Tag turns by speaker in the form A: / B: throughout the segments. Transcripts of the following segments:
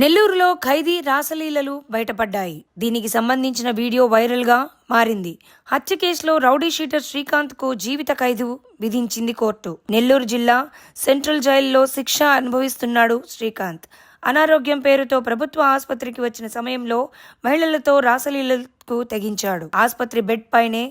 A: నెల్లూరులో ఖైదీ రాసలీలలు బయటపడ్డాయి. దీనికి సంబంధించిన వీడియో వైరల్గా మారింది. హత్య కేసులో రౌడీ షీటర్ శ్రీకాంత్కు జీవిత ఖైదు విధించింది కోర్టు. నెల్లూరు జిల్లా సెంట్రల్ జైల్లో శిక్ష అనుభవిస్తున్నాడు శ్రీకాంత్. అనారోగ్యం పేరుతో ప్రభుత్వ ఆసుపత్రికి వచ్చిన సమయంలో మహిళలతో రాసలీలకు తెగించాడు. ఆసుపత్రి బెడ్ పైనే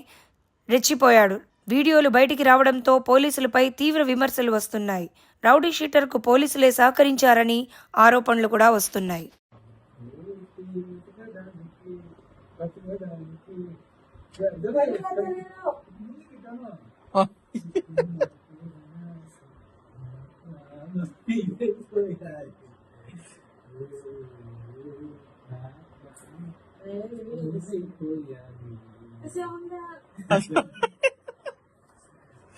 A: రెచ్చిపోయాడు వీడియోలు బయటికి రావడంతో పోలీసులపై తీవ్ర విమర్శలు వస్తున్నాయి. రౌడీ షీటర్కు పోలీసులే సహకరించారని ఆరోపణలు కూడా వస్తున్నాయి.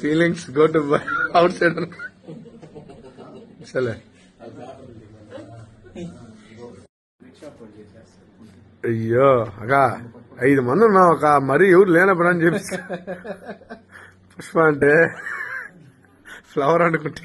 B: Feelings go to outside సరే. అయ్యో అక్క ఐదు మంది ఉన్నాం ఒక మరీ ఎవరు లేనప్పుడు అని చెప్పి. పుష్ప అంటే ఫ్లవర్ అనుకుంటే.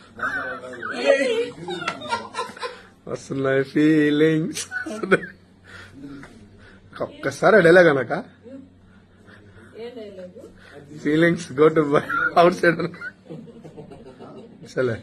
B: వస్తున్నాయి ఫీలింగ్స్ ఒక్కసారి డైలాగ్ అనక. Feelings go to outside సరే.